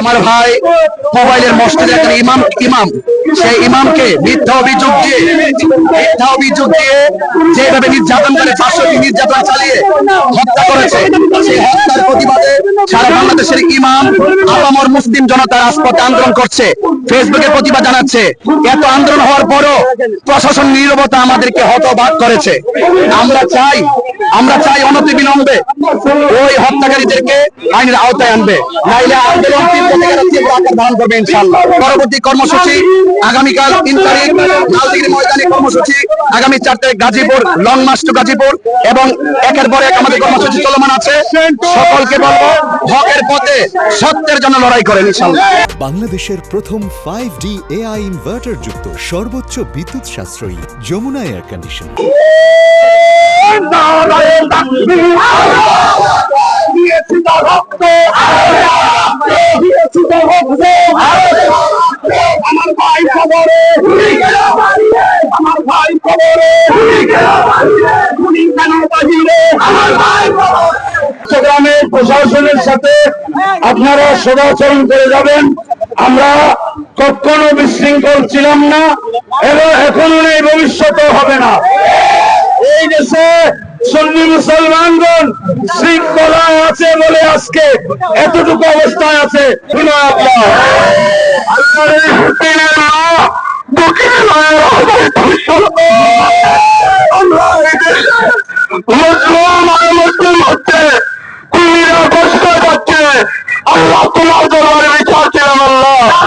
আমার ভাই মোবাইলের মসজিদের একজন ইমাম ইমাম। সেই ইমামকে মিথ্যা অভিযোগ দিয়ে, মিথ্যা অভিযোগ দিয়ে যেভাবে নির্যাতন করে, পাঁচশোটি নির্যাতন চালিয়ে হত্যা করেছে, সেই হত্যার প্রতিবাদে সারা বাংলাদেশের ইমাম মুসলিম জনতা রাজপথে আন্দোলন করছে। ফেসবুকে প্রতিবাদ জানাচ্ছে। এত আন্দোলন হওয়ার পরও প্রশাসন নীরবতা আমাদেরকে করেছে। আমরা চাই আমরা চাই অনতি বিলম্বে ওই হত্যাকারীদেরকে আইনের আওতায় আনবে। নাইলে আন্দোলন ধারণ করবে ইনশাল্লাহ পরবর্তী কর্মসূচি আগামীকাল তিন তারিখ ময়দানে কর্মসূচি। আগামী চার তারিখ Gazipur long march to Gazipur এবং একের পর এক আমাদের কর্মসূচি চলমান আছে। সকলকে বলব হকের পথে সত্যের জন্য লড়াই করেন বাংলাদেশের প্রথম ফাইভ ডি এআই ইনভার্টার যুক্ত সর্বোচ্চ বিদ্যুৎ সাশ্রয়ী যমুনা এয়ার কন্ডিশন দিয়েছি তো রক্ত দিয়েছি তো রক্ত আমার ভাই খবরে আমার ভাই খবরে গুলি কেন বাহিরে আমার ভাই চট্টগ্রামের প্রশাসনের সাথে আপনারা সদাচরণ করে যাবেন। আমরা কখনো বিশৃঙ্খল ছিলাম না, এবং এখনও নেই, ভবিষ্যতেও হবে না। এই দেশে সুন্নি মুসলমানগণ শৃঙ্খলা আছে বলে আজকে এতটুকু অবস্থায় আছে। আল্লাহ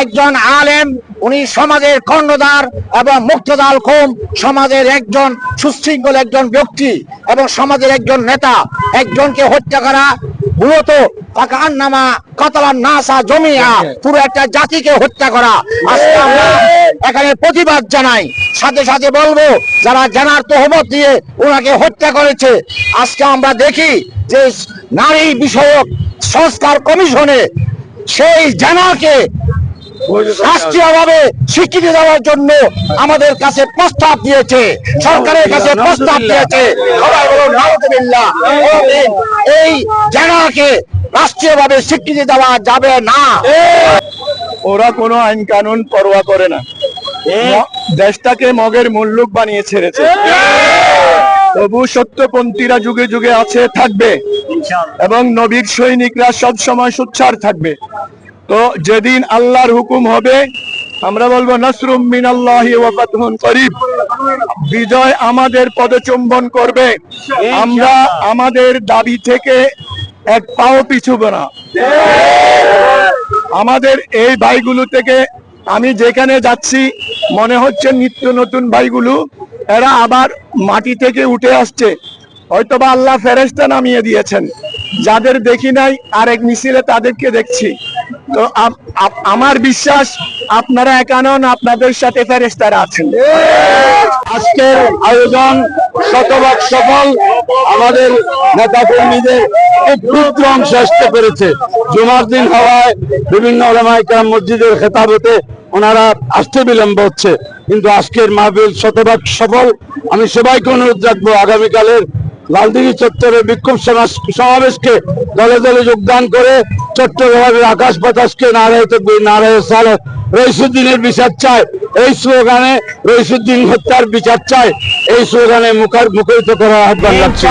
একজন আলেম, উনি সমাজের কর্ণধার এবং মুক্তদাল কম, সমাজের একজন সুশৃঙ্খল একজন ব্যক্তি এবং সমাজের একজন নেতা। একজনকে হত্যা করা মূলত পাকান কাতালান নাসা জমিয়া, পুরো একটা জাতিকে হত্যা করা। আজকে আমরা এখানে প্রতিবাদ জানাই। সাথে সাথে বলব, যারা জানার তহমত দিয়ে ওনাকে হত্যা করেছে, আজকে আমরা দেখি যে নারী বিষয়ক সংস্কার কমিশনে সেই জানাকে রাষ্ট্রীয়ভাবে স্বীকৃতি দেওয়ার জন্য আমাদের কাছে প্রস্তাব দিয়েছে। সরকারের কাছে প্রস্তাব দিয়েছে। সবাই। এই রাষ্ট্রীয়ভাবে স্বীকৃতি দেওয়া যাবে না। ওরা কোনো আইন কানুন পরোয়া করে না। দেশটাকে মগের মুল্লুক বানিয়ে ছেড়েছে। তবু সত্যপন্থীরা যুগে যুগে আছে থাকবে। এবং নবীর সৈনিকরা সব সময় সুচ্ছার থাকবে। তো যেদিন আল্লাহর হুকুম হবে, আমরা বলব, নসরুম ওয়া করিব বিজয় আমাদের পদচুম্বন করবে। আমরা আমাদের দাবি থেকে এক পাও পিছুব না। আমাদের এই ভাইগুলো থেকে আমি যেখানে যাচ্ছি, মনে হচ্ছে নিত্য নতুন ভাইগুলো, এরা আবার মাটি থেকে উঠে আসছে। হয়তোবা আল্লাহ ফেরেস্তা নামিয়ে দিয়েছেন। যাদের দেখি নাই, আরেক মিছিলে তাদেরকে দেখছি। তো আমার বিশ্বাস আপনারা একানন আপনাদের সাথে ফেরেস্তারা আছেন। আজকের আয়োজন শতভাগ সফল। আমাদের নেতা কর্মীদের ক্ষুদ্র অংশ আসতে পেরেছে। জুমার দিন হওয়ায় বিভিন্ন ওলামাইকার মসজিদের খেতাব হতে ওনারা আসতে বিলম্ব হচ্ছে। কিন্তু আজকের মাহফিল শতভাগ সফল। আমি সবাইকে অনুরোধ রাখব আগামীকালের লালদিঘি চত্বরে বিক্ষোভ সমাবেশকে দলে দলে যোগদান করে চট্টগ্রামের আকাশ বাতাসকে নারায় রইসুদ্দিনের বিচার চায়। এই স্লোগানে রইসুদ্দিন হত্যার বিচার চায়। এই স্লোগানে মুখার মুখরিত করার আহ্বান রাখছি